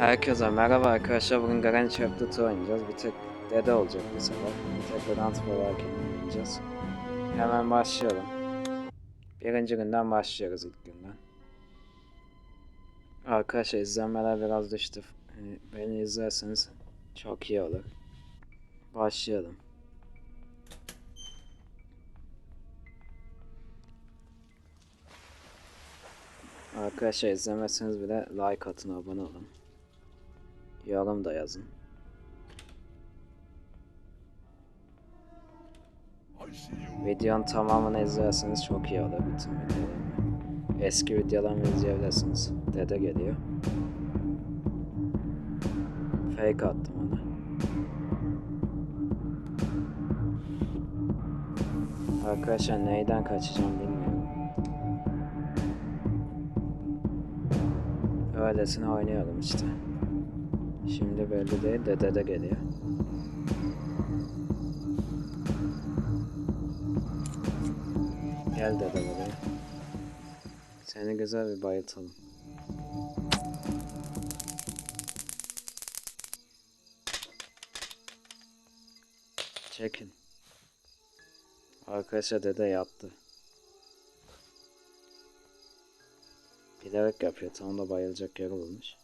Herkese merhaba arkadaşlar. Bugün Granny Chapter 2 oynayacağız. Bir tek dede olacak bu sefer. Bir tek Grand Falarken oynayacağız. Hemen başlayalım. Birinci günden başlıyoruz ilk günden. Arkadaşlar izlenmeler biraz düştü. Hani beni izlerseniz çok iyi olur. Başlayalım. Arkadaşlar izlemezseniz bile like atın, abone olun. Yorum da yazın. Videonun tamamını izlerseniz çok iyi olur bütün videolarımı. Eski videolarımı izleyebilirsiniz. Dede geliyor. Fake attım ona. Arkadaşlar neyden kaçacağım bilmiyorum. Öylesine oynuyorum işte. Şimdi belli değil de dede geliyor. Gel dede buraya. Seni güzel bir bayıltalım. Çekin. Arkadaşlar dede yattı. Bilerek yapıyor. Tam da bayılacak yer olmuş.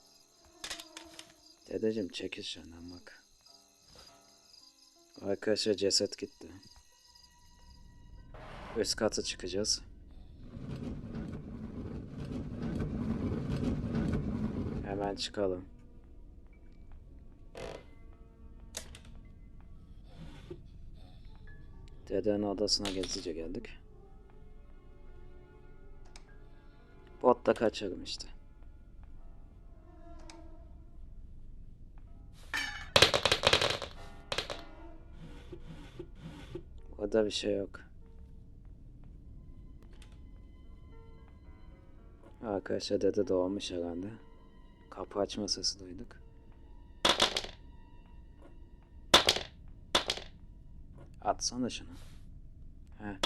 Dedeciğim çekil şuradan bak. Arkadaşlar ceset gitti. Üst kata çıkacağız. Hemen çıkalım. Dedenin odasına gezice geldik. Botla kaçarım işte. Orada bir şey yok. Arkadaşlar dede doğmuş herhalde. Kapı açma sesi duyduk. Atsana şunu. He.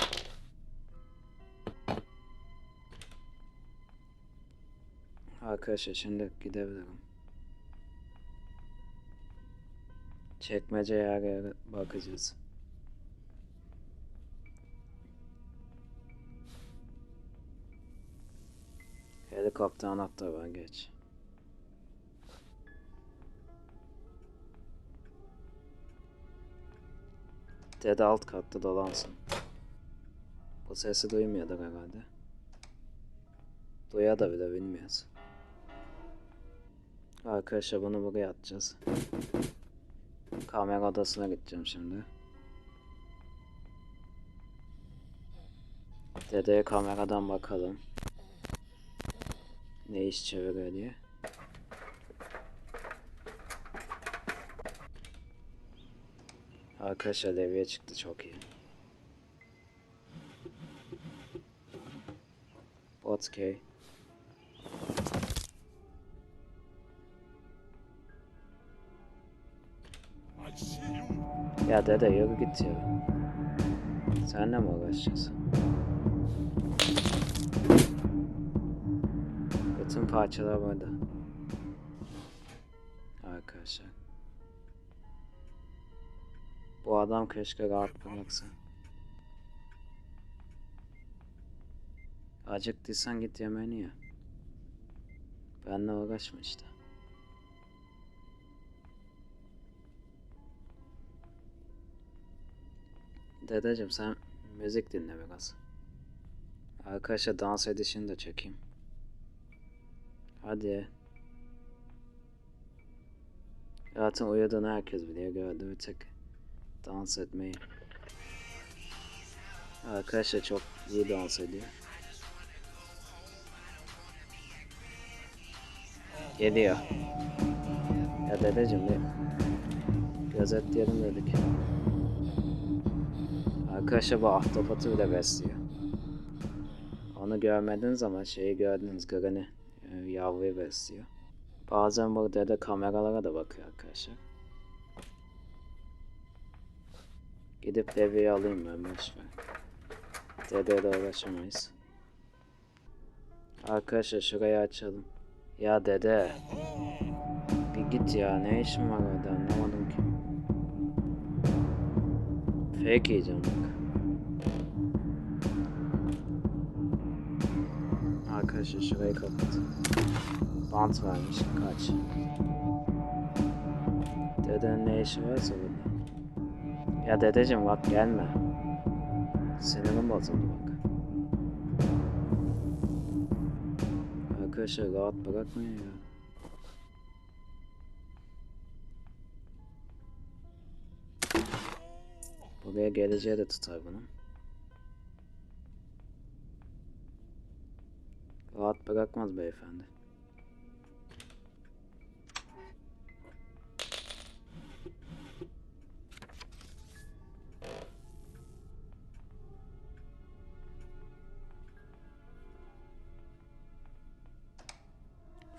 Arkadaşlar şimdi gidebilirim. Çekmece yere bakacağız. Helikopter anahtar var geç. Dede alt katta dolansın. Bu sesi duymuyordur herhalde. Duya da bile bilmiyoruz. Arkadaşlar bunu buraya atacağız. Kamera odasına gideceğim şimdi. Dedeye kameradan bakalım. Ne iş çeviriyor diye. Arkadaşlar levye çıktı çok iyi. Botkey. Ya dede yürü git ya. Senle mi uğraşacağız? Burada. Arkadaşlar. Bu adam keşke rahat bıraksa. Acıktıysan git yemeğini ye. Benle uğraşma işte. Dedeciğim sen müzik dinle biraz. Arkadaşlar dans edişini de çekeyim. Hadi. Zaten uyuduğunu herkes biliyor gördü bir tek dans etmeyi. Arkadaşlar çok iyi dans ediyor. Geliyor. Ya dedeciğim bir gözetleyelim dedik. Arkadaşlar bu ahtapotu bile besliyor. Onu görmediniz ama şeyi gördünüz Granny yavruyu besliyor. Bazen burada da kameralara da bakıyor arkadaşlar. Gidip deveyi alayım ben boşver. Dedeyle uğraşamayız. Arkadaşlar şurayı açalım. Ya dede. git ya ne işin var orada anlamadım ki. Fake yiyeceğim bak. Arkadaşlar şurayı kapat. Bant vermiş kaç. Dedenin ne işi varsa burada. Ya dedeciğim bak gelme. Sinirim bozuldu bak. Arkadaşlar rahat bırakmayın ya. Buraya geleceği de tutar bunun. Rahat bırakmaz beyefendi.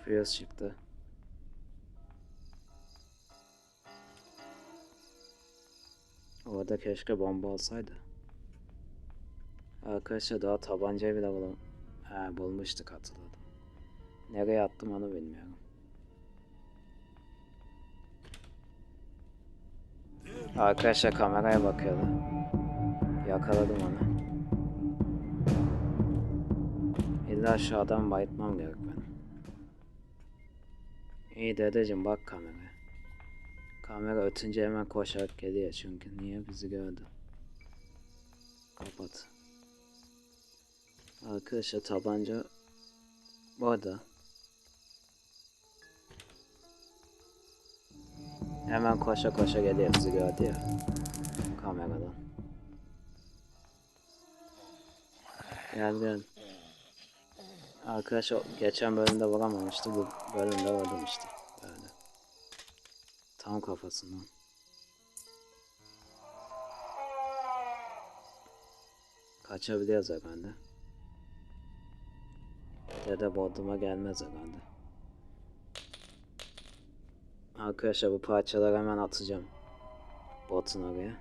Fuse çıktı. Orada keşke bomba olsaydı. Arkadaşlar daha tabancayı bile bulam He, bulmuştuk hatırladım. Nereye attım onu bilmiyorum. Arkadaşlar kameraya bakıyordu. Yakaladım onu. İlla şu adamı bayıtmam gerek benim. İyi dedeciğim bak kameraya. Kamera ötünce hemen koşarak geliyor çünkü niye bizi gördü. Kapat. Arkadaşlar tabanca burada. Hemen koşa koşa geliyor bizi gördü ya. Kameradan. Gel gel. Arkadaşlar geçen bölümde vuramamıştı bu bölümde vurdum işte. Böyle. Tam kafasından. Kaçabiliyoruz herhalde. Dede bodruma gelmez herhalde. Arkadaşlar bu parçaları hemen atacağım. Botun oraya.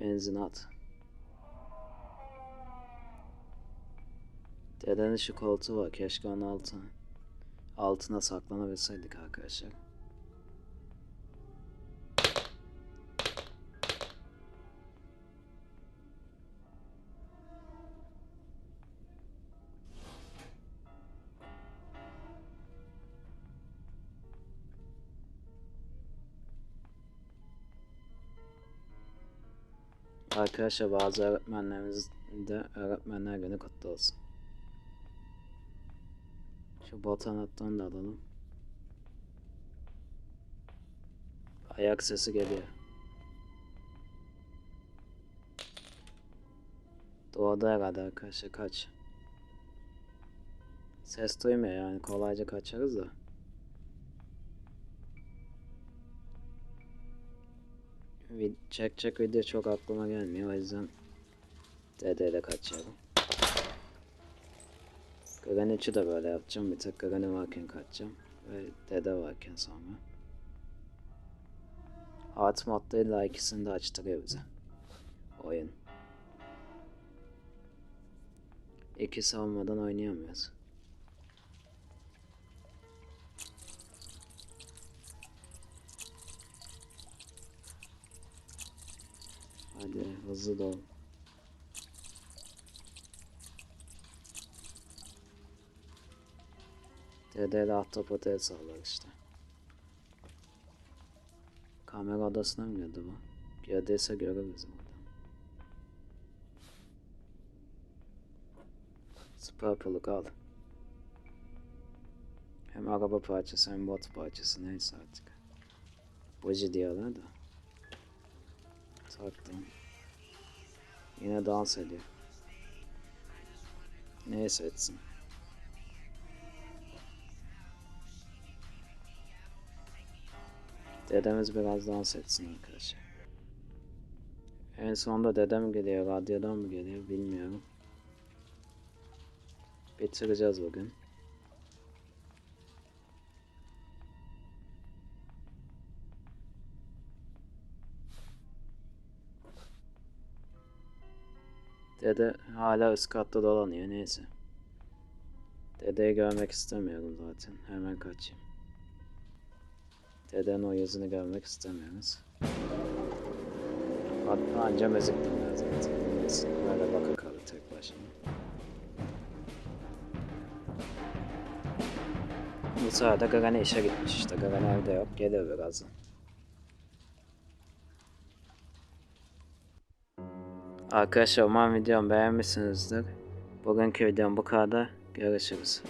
Benzin at. Dedenin şu koltuğu var. Keşke onun altına, altına saklanabilseydik arkadaşlar. Arkadaşlar bazı öğretmenlerimiz de öğretmenler günü kutlu olsun. Şu bot anahtarını da alalım. Ayak sesi geliyor. Doğada herhalde arkadaşlar kaç. Ses duymuyor yani kolayca kaçarız da. Vid çekecek video çok aklıma gelmiyor o yüzden dedeyle kaçıyorum. Graniç'i de böyle yapacağım. Bir tek Grani varken kaçacağım. Ve dede varken sonra. Hard modda illa ikisini de açtırıyor bize. Oyun. İkisi olmadan oynayamıyoruz. Hadi hızlı dol. Dedeyle ahtapot el sallar işte. Kamera odasına mı girdi bu? Girdiyse görür bizi buradan. Purple'lık al. Hem araba parçası hem bot parçası neyse artık. Buji diyorlar da. Taktım. Yine dans ediyor. Neyse etsin. Dedemiz biraz dans etsin arkadaşlar. En sonunda dedem geliyor, radyodan mı geliyor bilmiyorum. Bitireceğiz bugün. Dede hala üst dolanıyor neyse. Dedeyi görmek istemiyorum zaten. Hemen kaçayım. Dedenin o yüzünü görmek istemiyoruz. Hatta anca müzik dinler zaten. Neyse, Böyle baka kalır tek başına. Bu sırada Gagane işe gitmiş işte. Gagane evde yok. Gelir birazdan. Arkadaşlar umarım videomu beğenmişsinizdir. Bugünkü videom bu kadar. Görüşürüz.